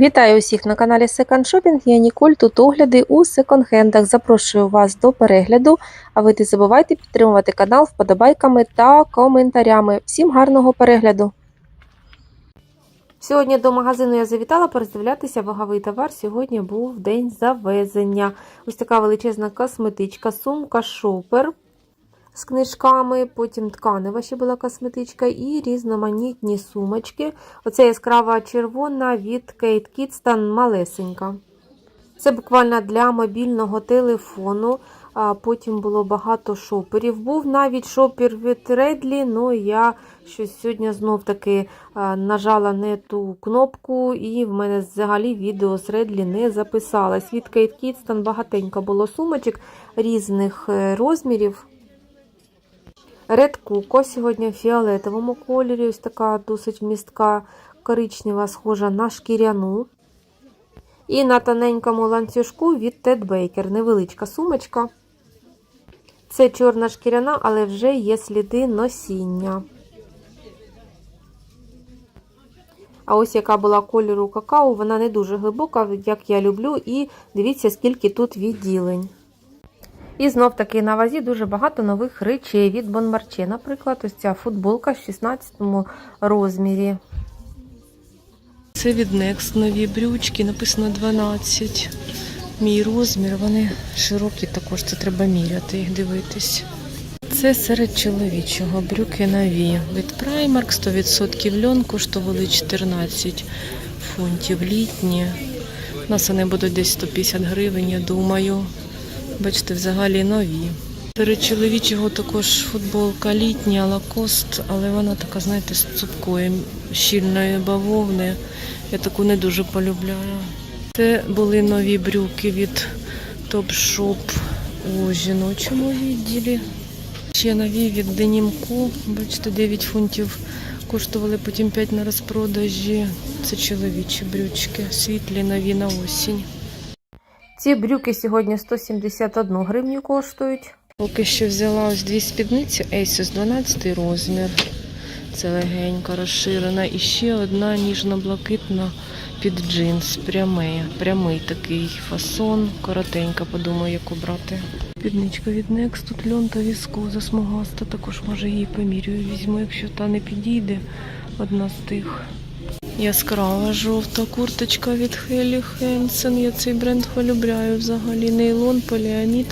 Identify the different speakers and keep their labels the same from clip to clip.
Speaker 1: Вітаю усіх на каналі Second Shopping. Я Ніколь. Тут огляди у секонд-хендах. Запрошую вас до перегляду. А ви не забувайте підтримувати канал вподобайками та коментарями. Всім гарного перегляду! Сьогодні до магазину я завітала перездивлятися ваговий товар. Сьогодні був день завезення. Ось така величезна косметичка, сумка шопер з книжками, потім тканева ще була косметичка і різноманітні сумочки. Оце яскрава червона від Kate Kidston малесенька. Це буквально для мобільного телефону. А потім було багато шоперів. Був навіть шопер від Редлі, але я щось сьогодні знов таки нажала не ту кнопку, і в мене взагалі відео з Редлі не записалось. Від Kate Kidston багатенько було сумочок різних е, розмірів. Coco сьогодні в фіолетовому кольорі, ось така досить містка коричнева, схожа на шкіряну. І на тоненькому ланцюжку від Ted Baker. Невеличка сумочка. Це чорна шкіряна, але вже є сліди носіння. А ось яка була кольору какао, вона не дуже глибока, як я люблю, і дивіться, скільки тут відділень. І знов таки на вазі дуже багато нових речей від Бонмарче. Наприклад, ось ця футболка в 16 розмірі.
Speaker 2: Це від Next нові брючки, написано 12. Мій розмір, вони широкі також, це треба міряти їх дивитись. Це серед чоловічого брюки нові. Від Primark 100% льон коштували 14 фунтів літні. У нас вони будуть десь 150 гривень, я думаю. Бачите, взагалі нові. Серед чоловічого також футболка літня, лакост, але вона така, знаєте, з цупкої, щільної бавовни. Я таку не дуже полюбляю. Це були нові брюки від Topshop у жіночому відділі. Ще нові від Денімко. Бачите, 9 фунтів коштували, потім 5 на розпродажі. Це чоловічі брючки, світлі нові на осінь.
Speaker 1: Ці брюки сьогодні 171 гривню коштують.
Speaker 2: Поки що взяла ось дві спідниці Asus 12 розмір. Це легенька, розширена. І ще одна ніжно-блакитна під джинс. Прямий, прямий такий фасон. Коротенька, подумаю, яку брати. Спідничка від Next, тут льон та віскоза смугаста. Також може її помірюю. Візьму, якщо та не підійде. Одна з тих. Яскрава жовта курточка від Хелі Хенсен. Я цей бренд полюбляю взагалі. Нейлон, поліамід.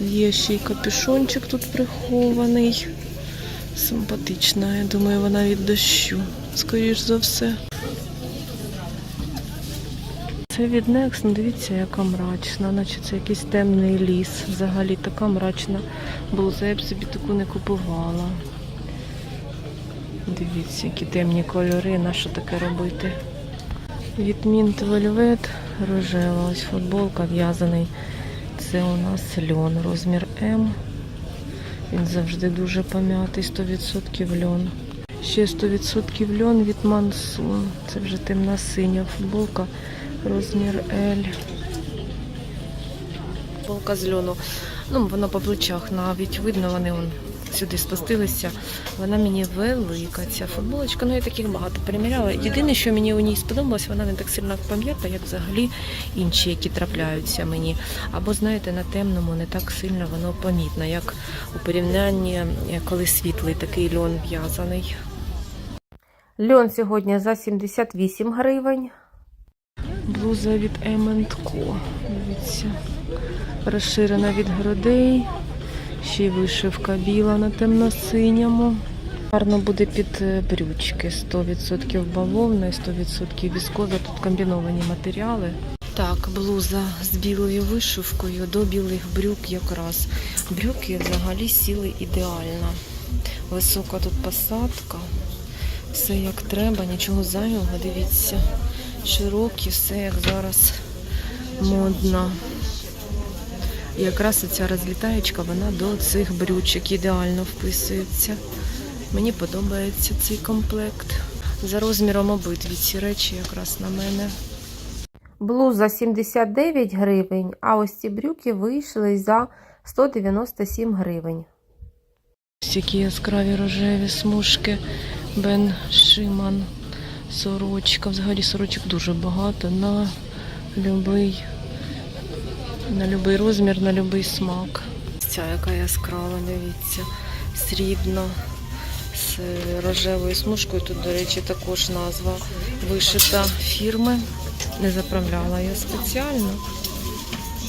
Speaker 2: Є ще й капюшончик тут прихований. Симпатична, я думаю, вона від дощу, скоріш за все. Це від Next, ну дивіться, яка мрачна, наче це якийсь темний ліс. Взагалі така мрачна блуза, я б собі таку не купувала. Дивіться, які темні кольори, на що таке робити. Від Mint Velvet, рожева, ось футболка в'язаний. Це у нас льон, розмір М. Він завжди дуже пом'ятий, 100% льон. Ще 100% льон від Мансун. Це вже темна синя футболка, розмір L. Футболка з льону. Ну, вона по плечах навіть видно, вони вон, сюди спустилися. Вона мені велика, ця футболочка. Ну, я таких багато переміряла. Єдине, що мені у ній сподобалось, вона не так сильно пам'ята, як взагалі інші, які трапляються мені. Або, знаєте, на темному не так сильно воно помітно, як у порівнянні, коли світлий такий льон в'язаний.
Speaker 1: Льон сьогодні за 78 гривень.
Speaker 2: Блуза від M&Co. Дивіться. Розширена від грудей. Ще й вишивка біла на темно-синьому. Гарно буде під е, брючки. 100% бавовна і 100% віскоза. Тут комбіновані матеріали. Так, блуза з білою вишивкою до білих брюк якраз. Брюки взагалі сіли ідеально. Висока тут посадка. Все як треба, нічого зайвого, дивіться. Широкі, все як зараз модно. І якраз ця розлітаєчка, вона до цих брючок ідеально вписується. Мені подобається цей комплект. За розміром обидві ці речі якраз на мене.
Speaker 1: Блуза 79 гривень, а ось ці брюки вийшли за 197 гривень.
Speaker 2: Ось які яскраві рожеві смужки Бен Шиман. Сорочка. Взагалі сорочок дуже багато на любий, на любий розмір, на любий смак. Ця яка яскрава, дивіться, срібна з рожевою смужкою. Тут, до речі, також назва вишита фірми. Не заправляла я спеціально.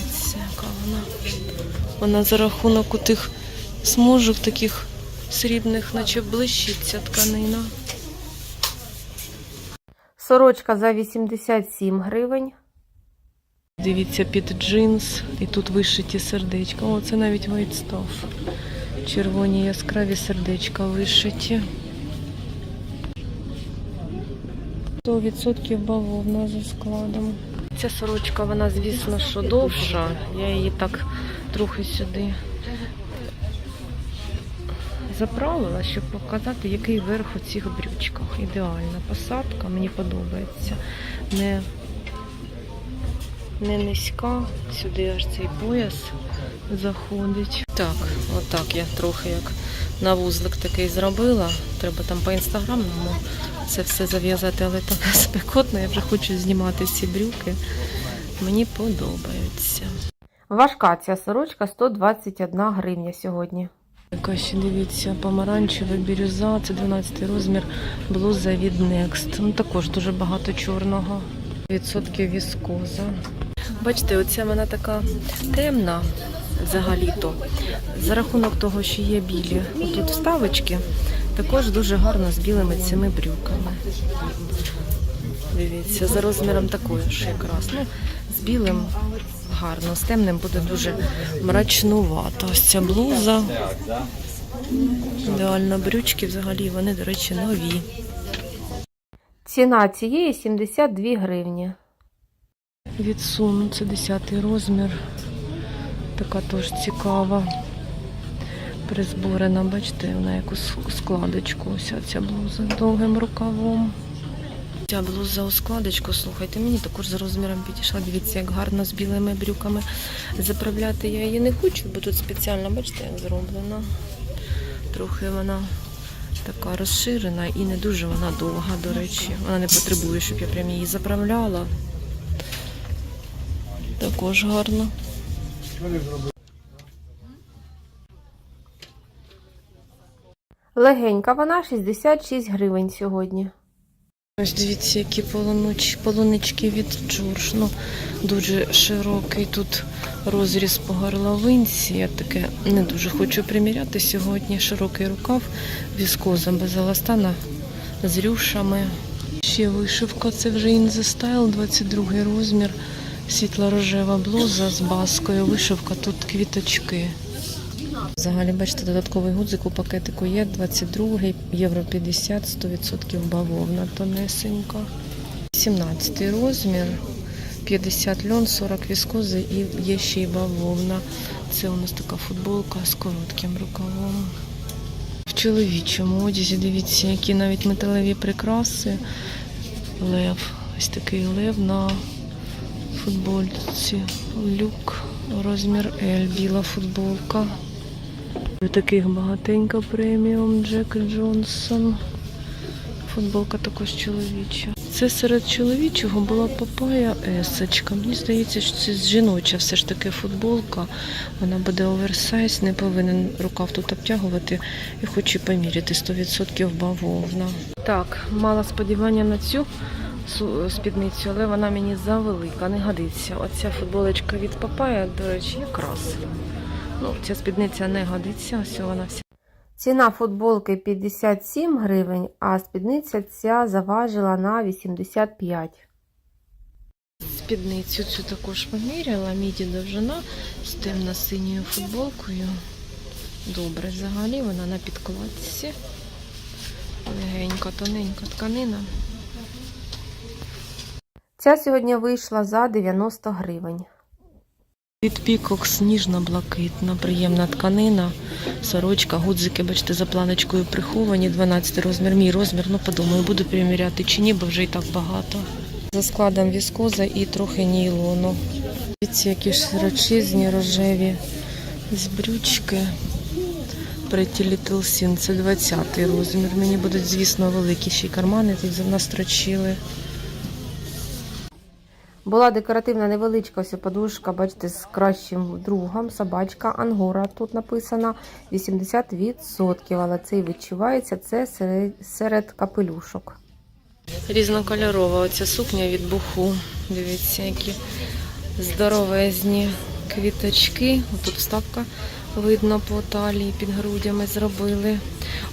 Speaker 2: Ось яка вона. Вона за рахунок у тих смужок таких срібних, наче блищиться тканина.
Speaker 1: Сорочка за 87 гривень.
Speaker 2: Дивіться під джинс, і тут вишиті сердечка. О, це навіть вайтстав. Червоні яскраві сердечка вишиті. 100% бавовна за складом. Ця сорочка, вона, звісно, що довша. Я її так трохи сюди заправила, щоб показати, який верх у цих брючках. Ідеальна посадка, мені подобається. Не не низька, сюди аж цей пояс заходить. Так, отак я трохи як на вузлик такий зробила. Треба там по інстаграмному це все зав'язати, але так спекотно, я вже хочу знімати ці брюки. Мені подобаються.
Speaker 1: Важка ця сорочка 121 гривня сьогодні.
Speaker 2: Яка ще дивіться, помаранчева бірюза, це 12 розмір, блуза від Next. Ну також дуже багато чорного. Відсотків віскоза. Бачите, оця вона така темна взагалі-то. За рахунок того, що є білі тут вставочки, також дуже гарно з білими цими брюками. Дивіться, за розміром такої ж якраз. Ну, з білим гарно, з темним буде дуже мрачнувато. Ось ця блуза. Ідеально брючки взагалі, вони, до речі, нові.
Speaker 1: Ціна цієї 72 гривні.
Speaker 2: Відсун, це 10 розмір. Така теж цікава. Призборена, бачите, вона якусь складочку. Ось ця блуза довгим рукавом. Ця блуза у складочку, слухайте, мені також за розміром підійшла. Дивіться, як гарно з білими брюками. Заправляти я її не хочу, бо тут спеціально, бачите, як зроблена. Трохи вона така розширена і не дуже вона довга, до речі. Вона не потребує, щоб я прям її заправляла. Також гарно.
Speaker 1: Легенька вона 66 гривень сьогодні.
Speaker 2: Ось дивіться, які полунич, полунички від Джордж. Ну, дуже широкий тут розріз по горловинці. Я таке не дуже хочу приміряти сьогодні. Широкий рукав, віскоза без еластана з рюшами. Ще вишивка, це вже Style, 22 розмір. Світло-рожева блуза з баскою. Вишивка тут квіточки. Взагалі, бачите, додатковий гудзик у пакетику є 22 євро 50, 100% бавовна тонесенька. 17 розмір, 50 льон, 40 віскози і є ще й бавовна. Це у нас така футболка з коротким рукавом. В чоловічому одязі, дивіться, які навіть металеві прикраси. Лев. Ось такий лев на футболці. Люк, розмір L, біла футболка. Таких багатенько преміум Джек Джонсон. Футболка також чоловіча. Це серед чоловічого була папая есочка. Мені здається, що це жіноча все ж таки футболка. Вона буде оверсайз, не повинен рукав тут обтягувати. І хочу поміряти 100% бавовна. Так, мала сподівання на цю спідницю, але вона мені завелика, не годиться. Оця футболочка від папая, до речі, якраз. Ну, ця спідниця не годиться, ось вона вся.
Speaker 1: Ціна футболки 57 гривень, а спідниця ця заважила на 85.
Speaker 2: Спідницю цю також поміряла, міді довжина з темно-синьою футболкою. Добре, взагалі вона на підкладці. Легенька, тоненька тканина.
Speaker 1: Ця сьогодні вийшла за 90 гривень.
Speaker 2: Від Пікокс ніжно-блакитна, приємна тканина, сорочка, гудзики, бачите, за планочкою приховані, 12 розмір, мій розмір, ну подумаю, буду приміряти чи ні, бо вже і так багато. За складом віскоза і трохи нейлону. Дивіться, які ж широчезні, рожеві з брючки. Pretty Little Sin, це 20 розмір. Мені будуть, звісно, великі ще й кармани тут настрочили.
Speaker 1: Була декоративна невеличка ось подушка, бачите, з кращим другом, собачка Ангора. Тут написано 80%, але це і відчувається, це серед, серед капелюшок.
Speaker 2: Різнокольорова оця сукня від буху. Дивіться, які здоровезні квіточки. Тут вставка видно по талії, під грудями зробили.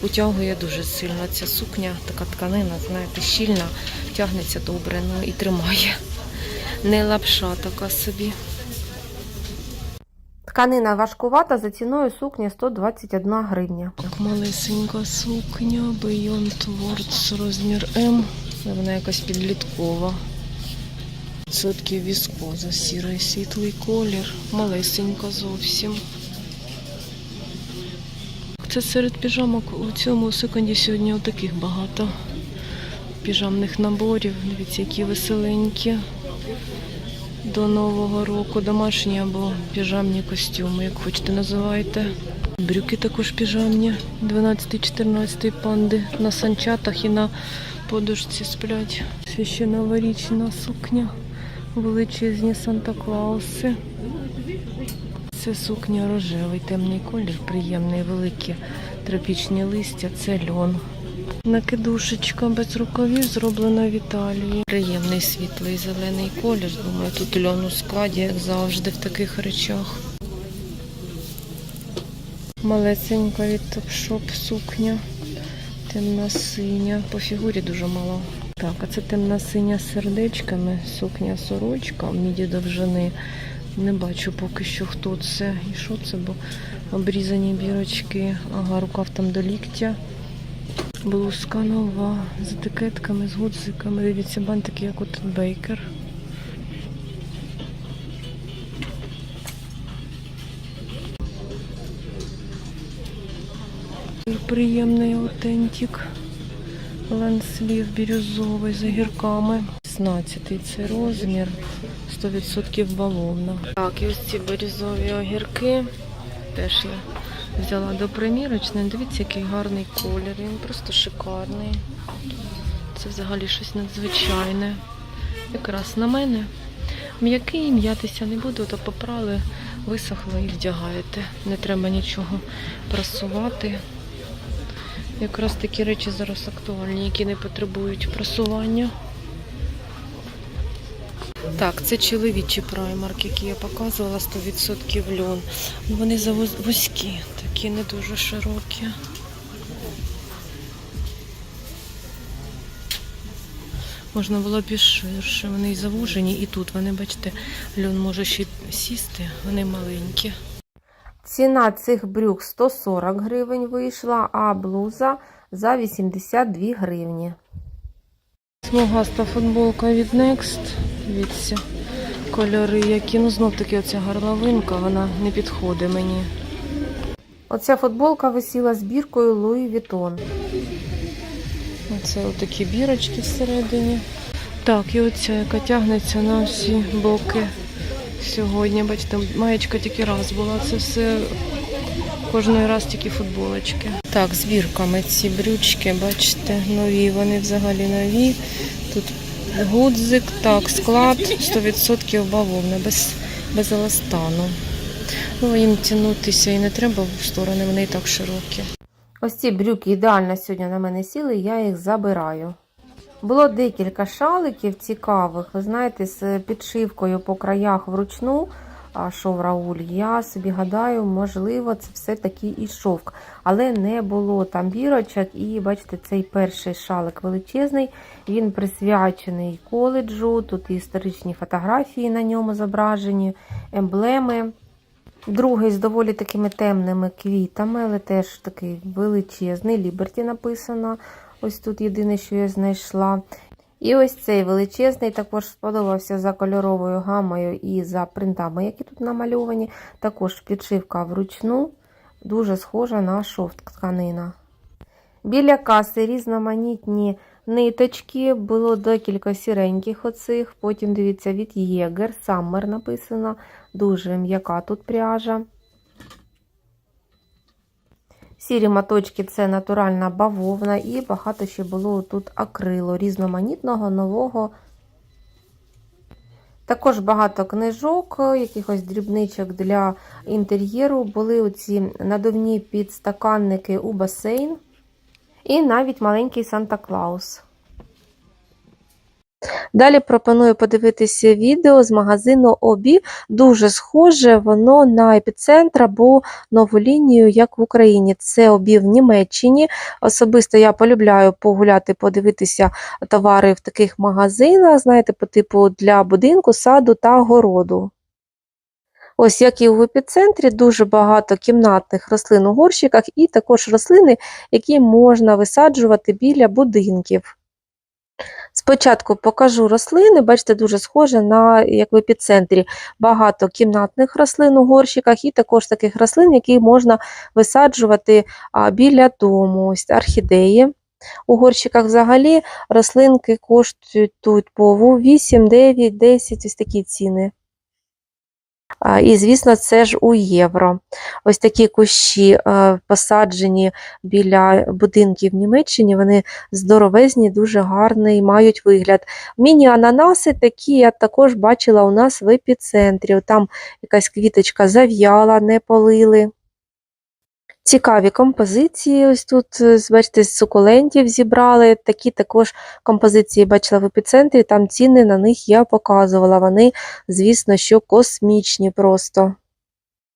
Speaker 2: Утягує дуже сильно ця сукня, така тканина, знаєте, щільна, тягнеться добре, ну і тримає. Не лапша така собі.
Speaker 1: Тканина важкувата, за ціною сукня 121 гривня.
Speaker 2: Так, малесенька сукня, Beyond Words, розмір М. Вона якась підліткова. Сотків віскоза, сірий світлий колір, малесенька зовсім. Це серед піжамок у цьому секунді сьогодні отаких багато піжамних наборів. Дивіться, які веселенькі. До Нового року домашні або піжамні костюми, як хочете називайте. Брюки також піжамні, 12-14 панди на санчатах і на подушці сплять. Ще сукня, величезні Санта-Клауси. Це сукня рожевий, темний колір, приємний, великі тропічні листя, це льон. Накидушечка без рукавів зроблена в Італії. Приємний світлий зелений колір. Думаю, тут льон у складі, як завжди, в таких речах. Малесенька від топ-шоп сукня. Темна синя. По фігурі дуже мало. Так, а це темна синя з сердечками, сукня сорочка, міді довжини. Не бачу поки що хто це і що це, бо обрізані бірочки. Ага, рукав там до ліктя. Блузка нова з етикетками, з гудзиками. Дивіться, бантики, як от бейкер. Приємний аутентик. Ланслів бірюзовий з огірками. 16 це розмір. 100% бавовна. Так, і ось ці бірюзові огірки. Теж я взяла до примірочної. Дивіться, який гарний колір. Він просто шикарний. Це взагалі щось надзвичайне. Якраз на мене. М'який, м'ятися не буду, то попрали, висохло і вдягаєте. Не треба нічого прасувати. Якраз такі речі зараз актуальні, які не потребують прасування. Так, це чоловічі праймарк, які я показувала, 100% льон. Ну, Вони вузькі, такі не дуже широкі. Можна було б і ширше. Вони і завужені, і тут вони, бачите, льон може ще сісти, вони маленькі.
Speaker 1: Ціна цих брюк 140 гривень вийшла, а блуза за 82 гривні.
Speaker 2: Смугаста футболка від Next. Дивіться, кольори які. Ну, знов таки оця горловинка, вона не підходить мені.
Speaker 1: Оця футболка висіла з біркою Louis Vuitton.
Speaker 2: Оце отакі бірочки всередині. Так, і оця, яка тягнеться на всі боки. Сьогодні, бачите, маєчка тільки раз була. Це все кожної раз тільки футболочки. Так, з бірками ці брючки, бачите, нові, вони взагалі нові. Тут гудзик, так, склад 100% бавовна, без, без еластану. Ну, їм тягнутися і не треба в сторони, вони і так широкі.
Speaker 1: Ось ці брюки ідеально сьогодні на мене сіли, я їх забираю. Було декілька шаликів цікавих, ви знаєте, з підшивкою по краях вручну, а, шов Рауль. Я собі гадаю, можливо, це все-таки і шовк. Але не було там бірочок. І бачите, цей перший шалик величезний, він присвячений коледжу. Тут історичні фотографії на ньому зображені, емблеми. Другий з доволі такими темними квітами, але теж такий величезний. Ліберті написано. Ось тут єдине, що я знайшла. І ось цей величезний також сподобався за кольоровою гамою і за принтами, які тут намальовані. Також підшивка вручну, дуже схожа на шовк тканина. Біля каси різноманітні ниточки, було декілька сіреньких оцих. Потім, дивіться, від Єгер, Summer написано. Дуже м'яка тут пряжа. Сірі маточки це натуральна бавовна, і багато ще було тут акрилу різноманітного, нового. Також багато книжок, якихось дрібничок для інтер'єру. Були оці надувні підстаканники у басейн, і навіть маленький Санта Клаус. Далі пропоную подивитися відео з магазину Обі. Дуже схоже воно на епіцентр або нову лінію, як в Україні. Це Обі в Німеччині. Особисто я полюбляю погуляти, подивитися товари в таких магазинах, знаєте, по типу для будинку, саду та городу. Ось як і в епіцентрі, дуже багато кімнатних рослин у горщиках, і також рослини, які можна висаджувати біля будинків. Спочатку покажу рослини, бачите, дуже схоже на як в епіцентрі. Багато кімнатних рослин у горщиках, і також таких рослин, які можна висаджувати біля дому. Ось орхідеї. У горщиках взагалі рослинки коштують тут по 8, 9, 10, ось такі ціни. І, звісно, це ж у євро. Ось такі кущі е, посаджені біля будинків в Німеччині, вони здоровезні, дуже гарний мають вигляд. Міні-ананаси такі я також бачила у нас в епіцентрі. Там якась квіточка зав'яла, не полили. Цікаві композиції. Ось тут, е, бачите, з сукулентів зібрали. Такі також композиції бачила в епіцентрі, там ціни на них я показувала. Вони, звісно, що космічні просто.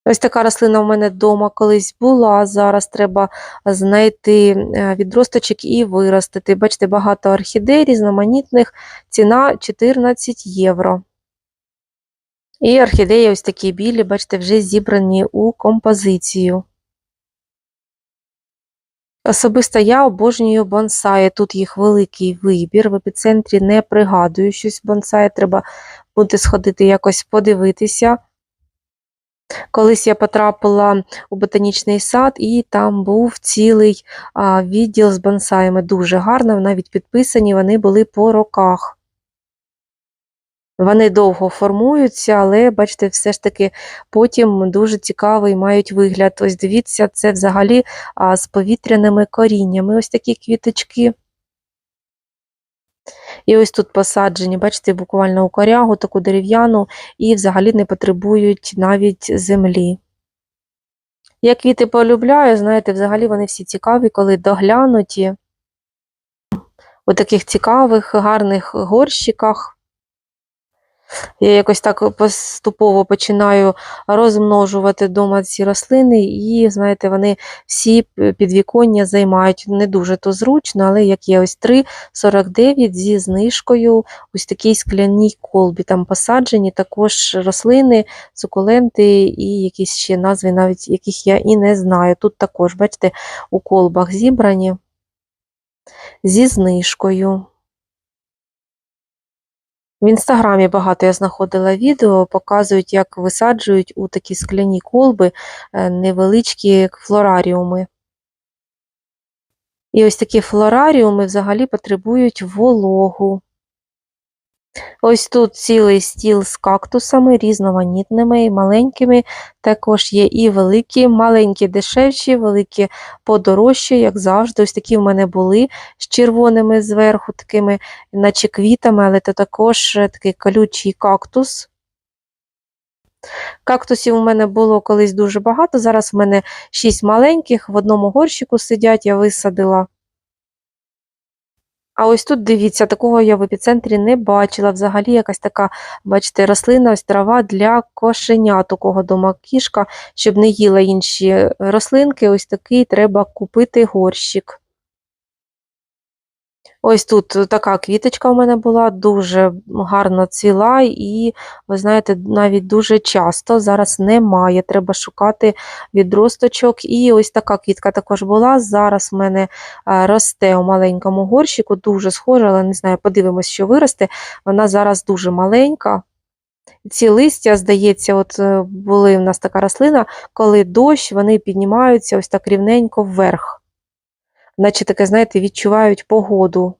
Speaker 1: Ось така рослина в мене вдома колись була. Зараз треба знайти е, відросточок і виростити. Бачите, багато орхідей різноманітних, ціна 14 євро. І орхідеї ось такі білі, бачите, вже зібрані у композицію. Особисто я обожнюю бонсаї. Тут їх великий вибір. В епіцентрі не пригадую щось бонсаї, треба буде сходити якось подивитися. Колись я потрапила у ботанічний сад, і там був цілий відділ з бонсаями. Дуже гарно, навіть підписані вони були по роках. Вони довго формуються, але, бачите, все ж таки потім дуже цікавий мають вигляд. Ось дивіться, це взагалі а, з повітряними коріннями. Ось такі квіточки. І ось тут посаджені, бачите, буквально у корягу, таку дерев'яну, і взагалі не потребують навіть землі. Я квіти полюбляю, знаєте, взагалі вони всі цікаві, коли доглянуті у таких цікавих, гарних горщиках. Я якось так поступово починаю розмножувати вдома ці рослини, і, знаєте, вони всі підвіконня займають не дуже то зручно, але як є ось 3,49 зі знижкою, ось такій скляній колбі. Там посаджені також рослини, сукуленти і якісь ще назви, навіть яких я і не знаю. Тут також, бачите, у колбах зібрані зі знижкою. В інстаграмі багато я знаходила відео, показують, як висаджують у такі скляні колби е, невеличкі флораріуми. І ось такі флораріуми взагалі потребують вологу. Ось тут цілий стіл з кактусами різноманітними і маленькими. Також є і великі, маленькі дешевші, великі подорожчі, як завжди. Ось такі в мене були з червоними зверху, такими, наче квітами, але це також такий колючий кактус. Кактусів у мене було колись дуже багато. Зараз в мене 6 маленьких, в одному горщику сидять, я висадила. А ось тут дивіться, такого я в епіцентрі не бачила. Взагалі якась така, бачите, рослина, ось трава для кошенят, у кого дома кішка, щоб не їла інші рослинки. Ось такий треба купити горщик. Ось тут така квіточка у мене була, дуже гарно цвіла, і, ви знаєте, навіть дуже часто зараз немає. Треба шукати відросточок. І ось така квітка також була. Зараз в мене е, росте у маленькому горщику, дуже схожа, але не знаю, подивимось, що виросте. Вона зараз дуже маленька. Ці листя, здається, от е, були в нас така рослина, коли дощ, вони піднімаються ось так рівненько вверх. Наче таке, знаєте, відчувають погоду.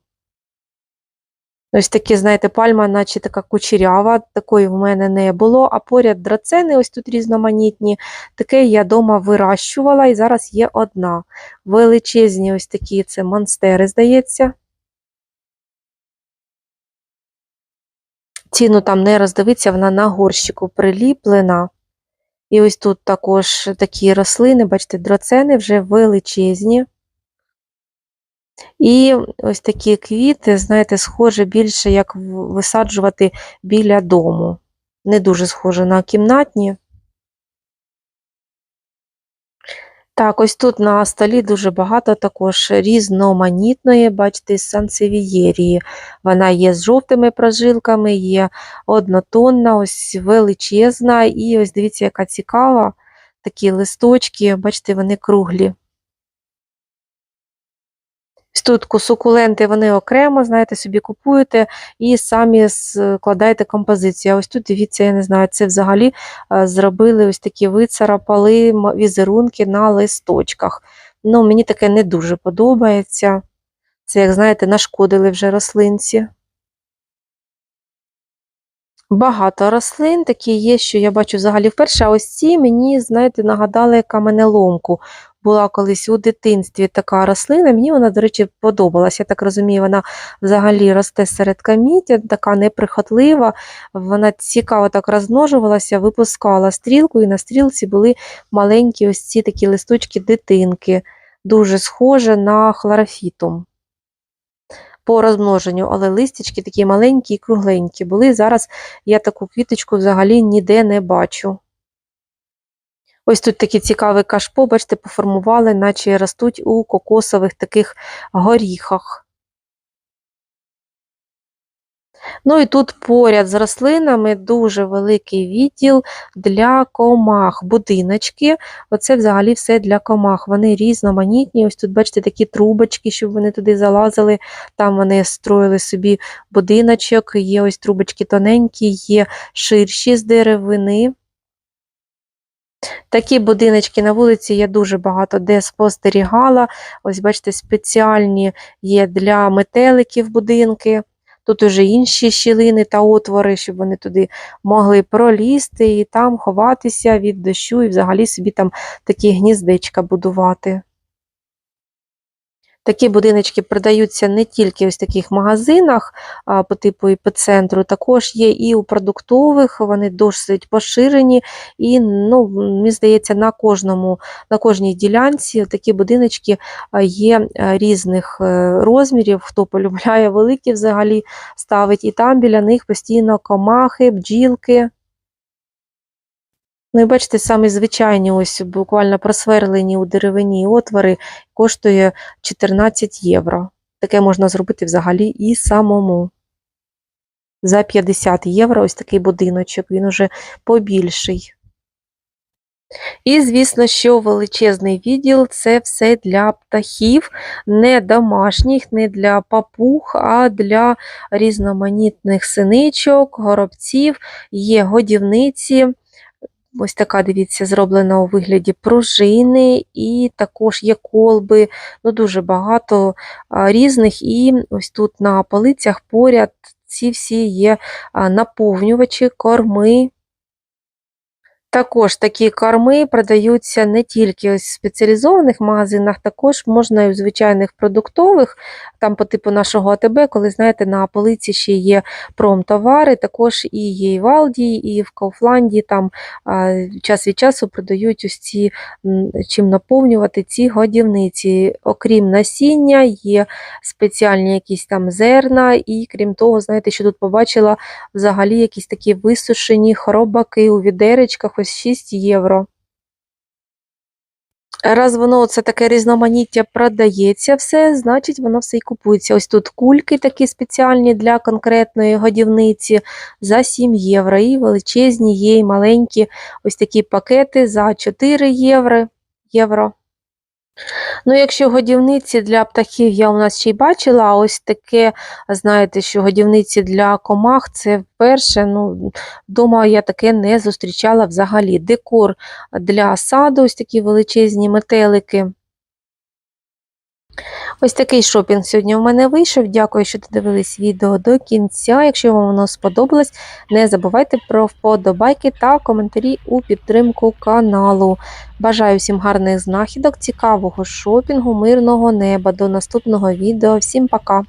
Speaker 1: Ось такі, знаєте, пальма, наче така кучерява, такої в мене не було. А поряд драцени, ось тут різноманітні. Таке я вдома вирощувала, і зараз є одна. Величезні ось такі це монстери, здається. Ціну там не роздивиться, вона на горщику приліплена. І ось тут також такі рослини, бачите, драцени вже величезні. І ось такі квіти, знаєте, схоже більше як висаджувати біля дому. Не дуже схоже на кімнатні. Так, ось тут на столі дуже багато також різноманітної, бачите, з сансевієрії. Вона є з жовтими прожилками, є однотонна, ось величезна. І ось дивіться, яка цікава. Такі листочки, бачите, вони круглі. Тут сукуленти вони окремо, знаєте, собі купуєте і самі складаєте композицію. А ось тут, дивіться, я не знаю, це взагалі е, зробили ось такі вицарапали візерунки на листочках. Ну, мені таке не дуже подобається. Це, як знаєте, нашкодили вже рослинці. Багато рослин такі є, що я бачу взагалі вперше. А ось ці мені, знаєте, нагадали каменеломку. Була колись у дитинстві така рослина, мені вона, до речі, подобалась. Я так розумію, вона взагалі росте серед каміття, така неприхотлива, вона цікаво так розмножувалася, випускала стрілку, і на стрілці були маленькі ось ці такі листочки дитинки, дуже схоже на хлорофітум по розмноженню, але листячки такі маленькі і кругленькі були. Зараз я таку квіточку взагалі ніде не бачу. Ось тут такий цікавий кашпо, бачите, поформували, наче ростуть у кокосових таких горіхах. Ну і тут поряд з рослинами дуже великий відділ для комах, будиночки. Оце взагалі все для комах. Вони різноманітні. Ось тут, бачите, такі трубочки, щоб вони туди залазили. Там вони строїли собі будиночок, є ось трубочки тоненькі, є ширші з деревини. Такі будиночки на вулиці я дуже багато де спостерігала. Ось, бачите, спеціальні є для метеликів будинки. Тут уже інші щілини та отвори, щоб вони туди могли пролізти і там ховатися від дощу, і взагалі собі там такі гніздечка будувати. Такі будиночки продаються не тільки ось в таких магазинах по типу епіцентру, також є і у продуктових, вони досить поширені. І, ну, мені здається, на кожному, на кожній ділянці такі будиночки є різних е, розмірів. Хто полюбляє великі взагалі ставить, і там біля них постійно комахи, бджілки. Ну і бачите, самі звичайні, ось буквально просверлені у деревині отвори, коштує 14 євро. Таке можна зробити взагалі і самому. За 50 євро ось такий будиночок, він уже побільший. І, звісно, що величезний відділ це все для птахів, не домашніх, не для папуг, а для різноманітних синичок, горобців, є годівниці. Ось така, дивіться, зроблена у вигляді пружини, і також є колби, ну дуже багато різних. І ось тут на полицях поряд ці всі є наповнювачі, корми. Також такі корми продаються не тільки в спеціалізованих магазинах, також можна і в звичайних продуктових, там по типу нашого АТБ, коли, знаєте, на полиці ще є промтовари, також і є і в Алді, і в Кауфланді, там а, час від часу продають ось ці, чим наповнювати ці годівниці. Окрім насіння, є спеціальні якісь там зерна, і крім того, знаєте, що тут побачила взагалі якісь такі висушені хробаки у відеречках, ось 6 євро. Раз воно це таке різноманіття продається все, значить воно все і купується. Ось тут кульки такі спеціальні для конкретної годівниці за 7 євро. І величезні є, і маленькі ось такі пакети за 4 євро. євро. Ну, якщо годівниці для птахів я у нас ще й бачила, а ось таке, знаєте, що годівниці для комах це вперше. Ну, вдома я таке не зустрічала взагалі. Декор для саду, ось такі величезні метелики. Ось такий шопінг сьогодні в мене вийшов. Дякую, що додивились відео до кінця. Якщо вам воно сподобалось, не забувайте про вподобайки та коментарі у підтримку каналу. Бажаю всім гарних знахідок, цікавого шопінгу, мирного неба. До наступного відео. Всім пока!